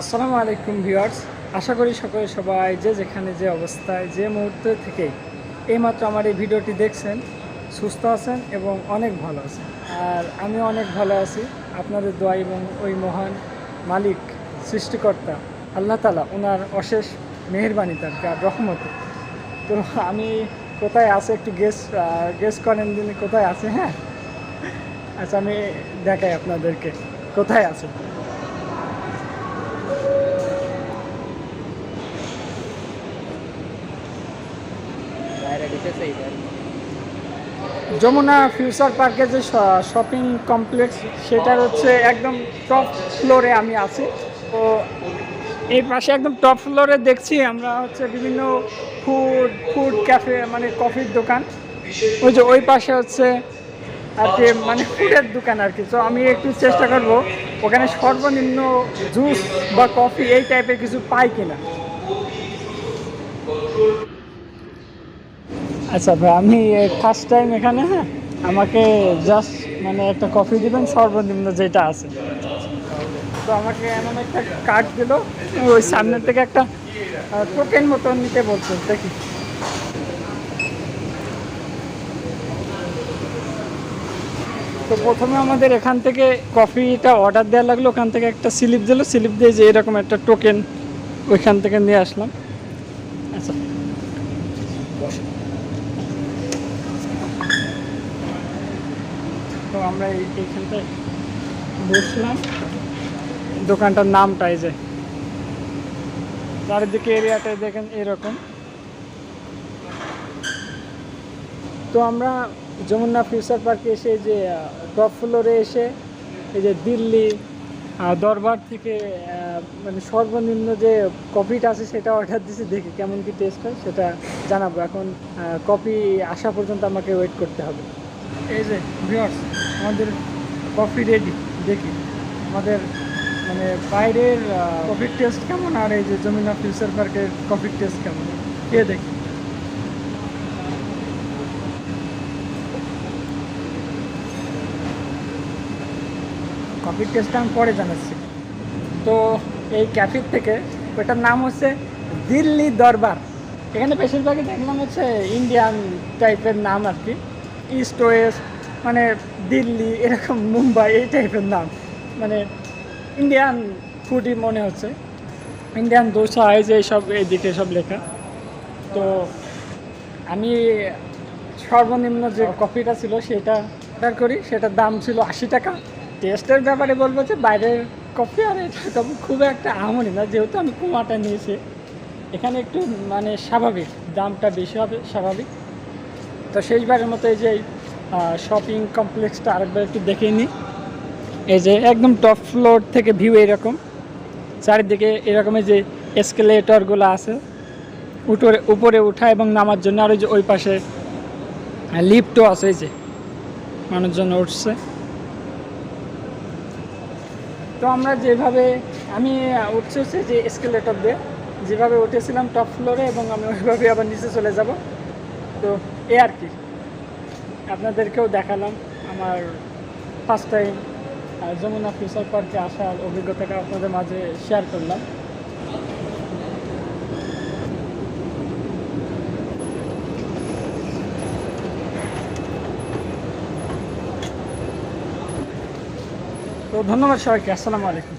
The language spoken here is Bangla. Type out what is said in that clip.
আসসালামু আলাইকুম ভিউয়ার্স। আশা করি সকলে সবাই যে যেখানে যে অবস্থায় যে মুহূর্তে থেকে এইমাত্র আমার এই ভিডিওটি দেখছেন, সুস্থ আছেন এবং অনেক ভালো আছেন। আর আমি অনেক ভালো আছি। আপনাদের দোয়া এবং ওই মহান মালিক, সৃষ্টিকর্তা আল্লাহ তালা ওনার অশেষ মেহেরবানি তার আর রহমতে। তো আমি কোথায় আছে একটু গেস গেস করেন দিন কোথায় আছে হ্যাঁ? আচ্ছা আমি দেখাই আপনাদেরকে। কোথায় আছে যমুনা ফিউচার পার্কে যে শপিং কমপ্লেক্স সেটার হচ্ছে একদম টপ ফ্লোরে আমি আছি। তো এই পাশে একদম টপ ফ্লোরে দেখছি আমরা হচ্ছে বিভিন্ন ফুড ফুড ক্যাফে মানে কফির দোকান। ওই যে ওই পাশে হচ্ছে আর কি মানে ফুডের দোকান আর কি। তো আমি একটু চেষ্টা করব, ওখানে সর্বনিম্ন জুস বা কফি এই টাইপের কিছু পাই কিনা। আচ্ছা ভাই আমি ফার্স্ট টাইম এখানে হ্যাঁ? আমাকে জাস্ট মানে একটা কফি দিবেন, সর্বনিম্ন যেটা আছে। তো আমাকে এমন একটা কার্ড দিল, ওই সামনের থেকে একটা টোকেন মতো নিতে বলছে, দেখি। তো প্রথমে আমাদের এখান থেকে কফিটা অর্ডার দেওয়া লাগল, ওখান থেকে একটা স্লিপ দিল স্লিপ দিয়ে যে এরকম একটা টোকেন ওইখান থেকে নিয়ে আসলাম। আচ্ছা বসে তো আমরা এই- এইখানটায় বসলাম। দোকানটার নামটা এই যে। চারিদিকে এরিয়াটা দেখেন এরকম। তো আমরা যমুনা ফিউচার পার্কে এসে যে টপ ফ্লোরে এসে এই যে দিল্লি দরবার থেকে মানে সর্বনিম্ন যে কপিটা আছে সেটা অর্ডার দিয়েছি, দেখি কেমন কি টেস্ট হয়, সেটা জানাব। এখন কপি আসা পর্যন্ত আমাকে ওয়েট করতে হবে। এই যে ভিউয়ার্স আমাদের কফি রেডি দেখি। আমাদের মানে বাইরের কফির টেস্ট কেমন? আর এই যে জমিনা ফিউচার পার্কের কফির টেস্ট কেমন? কে দেখি? কফির টেস্টটা আমি পরে জানাচ্ছি। তো এই ক্যাফের থেকে, ওটার নাম হচ্ছে দিল্লি দরবার। এখানে বেশিরভাগই দেখলাম হচ্ছে ইন্ডিয়ান টাইপের নাম আর কি। ইস্ট ওয়েস্ট মানে দিল্লি, এরকম মুম্বাই, এই টাইপের নাম। মানে ইন্ডিয়ান ফুডই মনে হচ্ছে। ইন্ডিয়ান দোসা এই যে সব এইদিকে সব লেখা। তো আমি সর্বনিম্ন যে কফিটা ছিল সেটা অর্ডার করি, সেটার দাম ছিল আশি টাকা। টেস্টের ব্যাপারে বলব যে বাইরের কফি আর কফি খুব একটা আমনি না, যেহেতু আমি কুমাটা নিয়েছি। এখানে একটু মানে স্বাভাবিক, দামটা বেশি হবে, স্বাভাবিক। তো শেষবারের মতো এই যে শপিং কমপ্লেক্সটা আরেকবার একটু দেখে নিই এই যে একদম টপ ফ্লোর থেকে ভিউ এরকম। চারিদিকে এরকমের যে এসকেলেটরগুলো আছে। উপরে উপরে ওঠা এবং নামার জন্য আর ওই যে ওই পাশে লিফটও আছে এই যে। মানুষজন উঠছে। তো আমরা যেভাবে, আমি উঠছে হচ্ছে যে এসকেলেটর দিয়ে। যেভাবে উঠেছিলাম টপ ফ্লোরে এবং আমি ওইভাবে আবার নিচে চলে যাব। তো এ আর কি। আপনাদেরকেও দেখালাম আমার ফার্স্ট টাইম যমুনা ফিউচার পার্কে আসার অভিজ্ঞতাটা আপনাদের মাঝে শেয়ার করলাম। তো ধন্যবাদ সবাইকে, আসসালামু আলাইকুম।